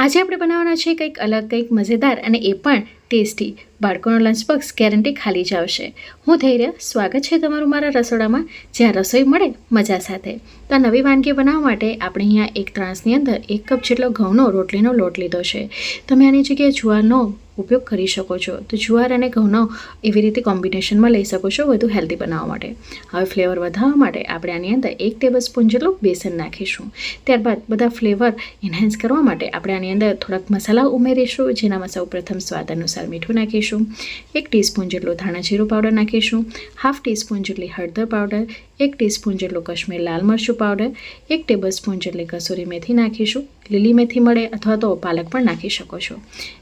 આજે આપણે બનાવવાના છે કંઈક અલગ, કંઈક મજેદાર અને એ પણ ટેસ્ટી. બાળકોનો લંચ બોક્સ ગેરંટી ખાલી જ આવશે. હું ધૈર્ય, સ્વાગત છે તમારું મારા રસોડામાં. જ્યાં રસોઈ મળે, મજા સાથે. તો આ નવી વાનગી બનાવવા માટે આપણે અહીંયા એક ત્રાસની અંદર એક કપ જેટલો ઘઉંનો રોટલીનો લોટ લીધો છે. તમે આની જગ્યાએ જુવારનો ઉપયોગ કરી શકો છો. તો જુવાર અને ઘઉંનો એવી રીતે કોમ્બિનેશનમાં લઈ શકો છો વધુ હેલ્ધી બનાવવા માટે. હવે ફ્લેવર વધારવા માટે આપણે આની અંદર એક ટેબલ સ્પૂન જેટલું બેસન નાખીશું. ત્યારબાદ બધા ફ્લેવર એન્હાન્સ કરવા માટે આપણે આની અંદર થોડાક મસાલા ઉમેરીશું જેનામાં સૌ પ્રથમ સ્વાદ અનુસાર મીઠું નાખીશું. એક ટીસ્પૂન જેટલું ધાણા જીરું પાવડર નાખીશું. હાફ ટીસ્પૂન જેટલી હળદર પાવડર. એક ટીસ્પૂન જેટલું કશ્મીર લાલ મરચું પાવડર. એક ટેબલ સ્પૂન જેટલી કસૂરી મેથી નાખીશું. લીલી મેથી મળે અથવા તો પાલક પણ નાખી શકો છો.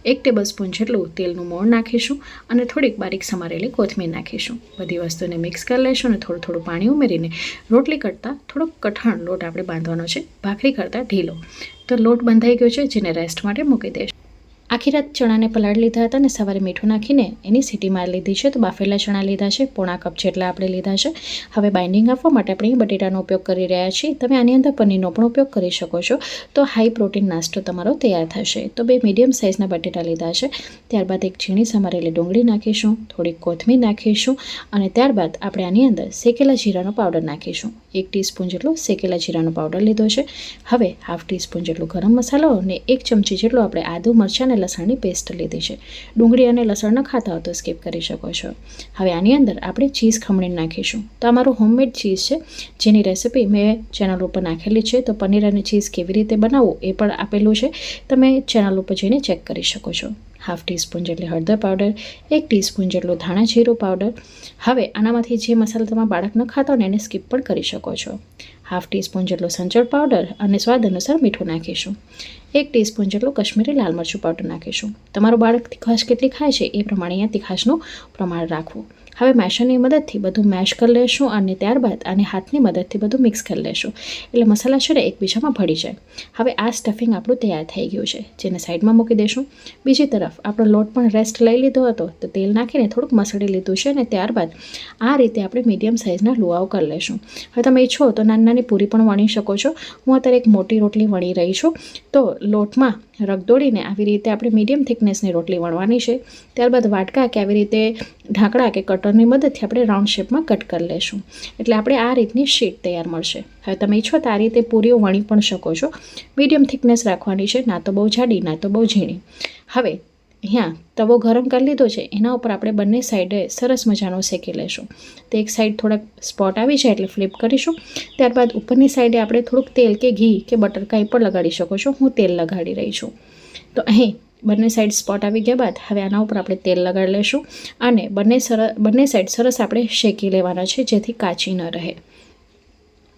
એક ટેબલ સ્પૂન તેલનું મોણ નાખીશું અને થોડીક બારીક સમારેલી કોથમીર નાખીશું. બધી વસ્તુને મિક્સ કરી લઈશું અને થોડું થોડું પાણી ઉમેરીને રોટલી કરતાં થોડોક કઠણ લોટ આપણે બાંધવાનો છે. ભાખરી કરતાં ઢીલો. તો લોટ બંધાઈ ગયો છે, જેને રેસ્ટ માટે મૂકી દઈશું. આખી રાત ચણાને પલાળી લીધા હતા અને સવારે મીઠું નાખીને એની સીટી મારી લીધી છે. તો બાફેલા ચણા લીધા છે, પોણા કપ જેટલા આપણે લીધા છે. હવે બાઇન્ડિંગ આપવા માટે આપણે બટેટાનો ઉપયોગ કરી રહ્યા છીએ. તમે આની અંદર પનીરનો પણ ઉપયોગ કરી શકો છો. તો હાઈ પ્રોટીન નાસ્તો તમારો તૈયાર થશે. તો બે મીડિયમ સાઇઝના બટેટા લીધા છે. ત્યારબાદ એક ઝીણી સમારેલી ડુંગળી નાખીશું, થોડીક કોથમીર નાખીશું અને ત્યારબાદ આપણે આની અંદર શેકેલા જીરાનો પાવડર નાખીશું. એક ટીસ્પૂન જેટલો શેકેલા જીરાનો પાવડર લીધો છે. હવે હાફ ટીસ્પૂન જેટલો ગરમ મસાલો અને એક ચમચી જેટલો આપણે આદુ મરચાં લસણની પેસ્ટ લીધી છે. ડુંગળી અને લસણ ન ખાતા હો તો સ્કીપ કરી શકો છો. હવે આની અંદર આપણે ચીઝ ખમણી નાખીશું. તો અમારું હોમમેડ ચીઝ છે. જેની રેસિપી મેં ચેનલ ઉપર નાખેલી છે. તો પનીર અને ચીઝ કેવી રીતે બનાવવું એ પણ આપેલું છે. તમે ચેનલ ઉપર જઈને ચેક કરી શકો છો. હાફ ટીસ્પૂન જેટલી હળદર પાવડર એક ટીસ્પૂન જેટલું ધાણા જીરું પાવડર હવે આનામાંથી જે મસાલા તમારા બાળક ન ખાતા હોય એને સ્કીપ પણ કરી શકો છો. હાફ ટીસ્પૂન જેટલો સંચળ પાવડર અને સ્વાદ અનુસાર મીઠું નાખીશું. એક ટીસ્પૂન જેટલું કશ્મીરી લાલ મરચું પાવડર નાખીશું. તમારું બાળક તીખાશ કેટલી ખાય છે એ પ્રમાણે અહીંયા તીખાશનું પ્રમાણ રાખવું. હવે મેશરની મદદથી બધું મેશ કરી લેશું અને ત્યારબાદ આને હાથની મદદથી બધું મિક્સ કરી લેશું. એટલે મસાલા છે ને એકબીજામાં ભળી જાય. હવે આ સ્ટફિંગ આપણું તૈયાર થઈ ગયું છે, જેને સાઈડમાં મૂકી દઈશું બીજી તરફ આપણો લોટ પણ રેસ્ટ લઈ લીધો હતો, તો તેલ નાખીને થોડુંક મસળી લીધું છે અને ત્યારબાદ આ રીતે આપણે મીડિયમ સાઇઝના લુઆઓ કરી લેશું. હવે તમે ઈચ્છો તો નાની નાની પૂરી પણ વણી શકો છો. હું અત્યારે એક મોટી રોટલી વણી રહી છું. તો લોટમાં રગદોડીને આવી રીતે આપણે મીડિયમ થિકનેસની રોટલી વણવાની છે. ત્યારબાદ વાટકા કે આવી રીતે ઢાંકડા કે કટરની મદદથી આપણે રાઉન્ડ શેપમાં કટ કરી લેશું. એટલે આપણે આ રીતની શીટ તૈયાર મળશે. હવે તમે ઈચ્છો તો આ રીતે પૂરીઓ વણી પણ શકો છો. મીડિયમ થિકનેસ રાખવાની છે, ના તો બહુ જાડી, ના તો બહુ ઝીણી. હવે અહીંયા તવો ગરમ કરી લીધો છે. એના ઉપર આપણે બંને સાઈડે સરસ મજાનો શેકી લેશું. તો એક સાઈડ થોડાક સ્પોટ આવી જાય એટલે ફ્લિપ કરીશું. ત્યારબાદ ઉપરની સાઈડે આપણે થોડુંક તેલ કે ઘી કે બટર કાંઈ પણ લગાડી શકો છો. હું તેલ લગાડી રહી છું. તો અહીં બંને સાઈડ સ્પોટ આવી ગયા બાદ હવે આના ઉપર આપણે તેલ લગાડી લઈશું અને બંને સરસ બંને સાઈડ સરસ આપણે શેકી લેવાના છે જેથી કાચી ન રહે.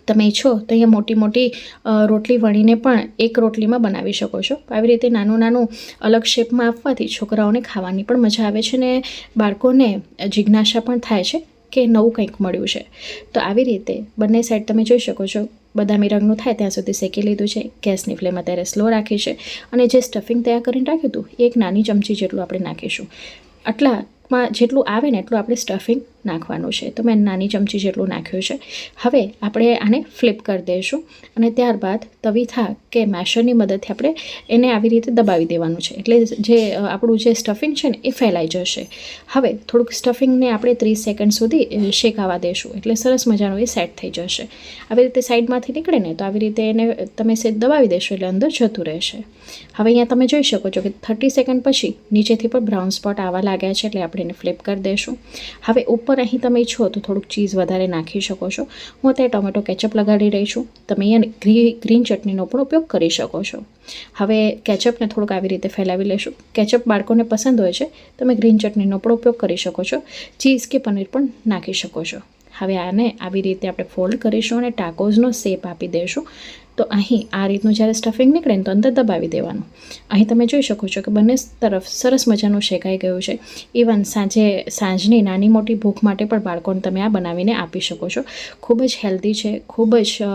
તમે ઈચ્છો તો અહીંયા મોટી મોટી રોટલી વણીને પણ એક રોટલીમાં બનાવી શકો છો. આવી રીતે નાનું નાનું અલગ શેપમાં આપવાથી છોકરાઓને ખાવાની પણ મજા આવે છે ને બાળકોને જિજ્ઞાસા પણ થાય છે કે નવું કંઈક મળ્યું છે. તો આવી રીતે બંને સાઈડ તમે જોઈ શકો છો, બદામી રંગનું થાય ત્યાં સુધી શેકી લીધું છે, ગેસની ફ્લેમ અત્યારે સ્લો રાખી છે અને જે સ્ટફિંગ તૈયાર કરીને રાખ્યું હતું એક નાની ચમચી જેટલું આપણે નાખીશું. આટલામાં જેટલું આવે ને એટલું આપણે સ્ટફિંગ નાખવાનું છે. તો મેં નાની ચમચી જેટલું નાખ્યું છે. હવે આપણે આને ફ્લિપ કરી દઈશું અને ત્યારબાદ તવીથા કે મેશરની મદદથી આપણે એને આવી રીતે દબાવી દેવાનું છે. એટલે જે આપણું જે સ્ટફિંગ છે ને, એ ફેલાઈ જશે. હવે થોડુંક સ્ટફિંગને આપણે ત્રીસ સેકન્ડ સુધી શેકાવા દઈશું એટલે સરસ મજાનું એ સેટ થઈ જશે. આવી રીતે સાઈડમાંથી નીકળે ને, તો આવી રીતે એને તમે સેજ દબાવી દેશો એટલે અંદર જતું રહેશે. હવે અહીંયા તમે જોઈ શકો છો કે થર્ટી સેકન્ડ પછી નીચેથી પણ બ્રાઉન સ્પોટ આવવા લાગ્યા છે એટલે આપણે એને ફ્લિપ કરી દઈશું હવે ઉપર અહીં તમે છો તો થોડુંક ચીઝ વધારે નાખી શકો છો. હું અત્યારે ટોમેટો કેચઅપ લગાડી રહી છું. તમે અહીંયા ગ્રીન ચટણીનો પણ ઉપયોગ કરી શકો છો. હવે કેચઅપને થોડુંક આવી રીતે ફેલાવી લેશું. કેચઅપ બાળકોને પસંદ હોય છે, તમે ગ્રીન ચટણીનો પણ ઉપયોગ કરી શકો છો. ચીઝ કે પનીર પણ નાખી શકો છો. હવે આને આવી રીતે આપણે ફોલ્ડ કરીશું અને ટાકોઝનો શેપ આપી દઈશું તો અહીં આ રીતનું જ્યારે સ્ટફિંગ નીકળે ને તો અંદર દબાવી દેવાનું. અહીં તમે જોઈ શકો છો કે બંને તરફ સરસ મજાનું શેકાઈ ગયું છે. ઇવન સાંજે, સાંજની નાની મોટી ભૂખ માટે પણ બાળકોને તમે આ બનાવીને આપી શકો છો. ખૂબ જ હેલ્ધી છે, ખૂબ જ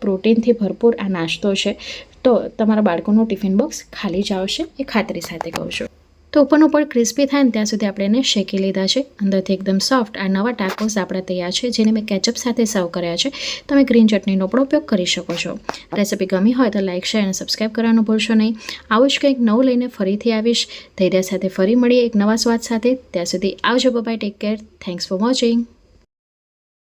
પ્રોટીનથી ભરપૂર આ નાસ્તો છે. તો તમારા બાળકોનું ટિફિન બોક્સ ખાલી જ આવશે, એ ખાતરી સાથે કહું છું. તો ઉપરનું પણ ક્રિસ્પી થાય ને ત્યાં સુધી આપણે એને શેકી લીધા છે. અંદરથી એકદમ સોફ્ટ આ નવા ટાકોસ આપણા તૈયાર છે, જેને મેં કેચઅપ સાથે સર્વ કર્યા છે. તમે ગ્રીન ચટણીનો પણ ઉપયોગ કરી શકો છો. રેસિપી ગમી હોય તો લાઇક શેર અને સબસ્ક્રાઈબ કરવાનું ભૂલશો નહીં. આવું જ કંઈક નવું લઈને ફરીથી આવીશ. ધૈર્ય સાથે ફરી મળીએ એક નવા સ્વાદ સાથે. ત્યાં સુધી આવજો bye take care thanks for watching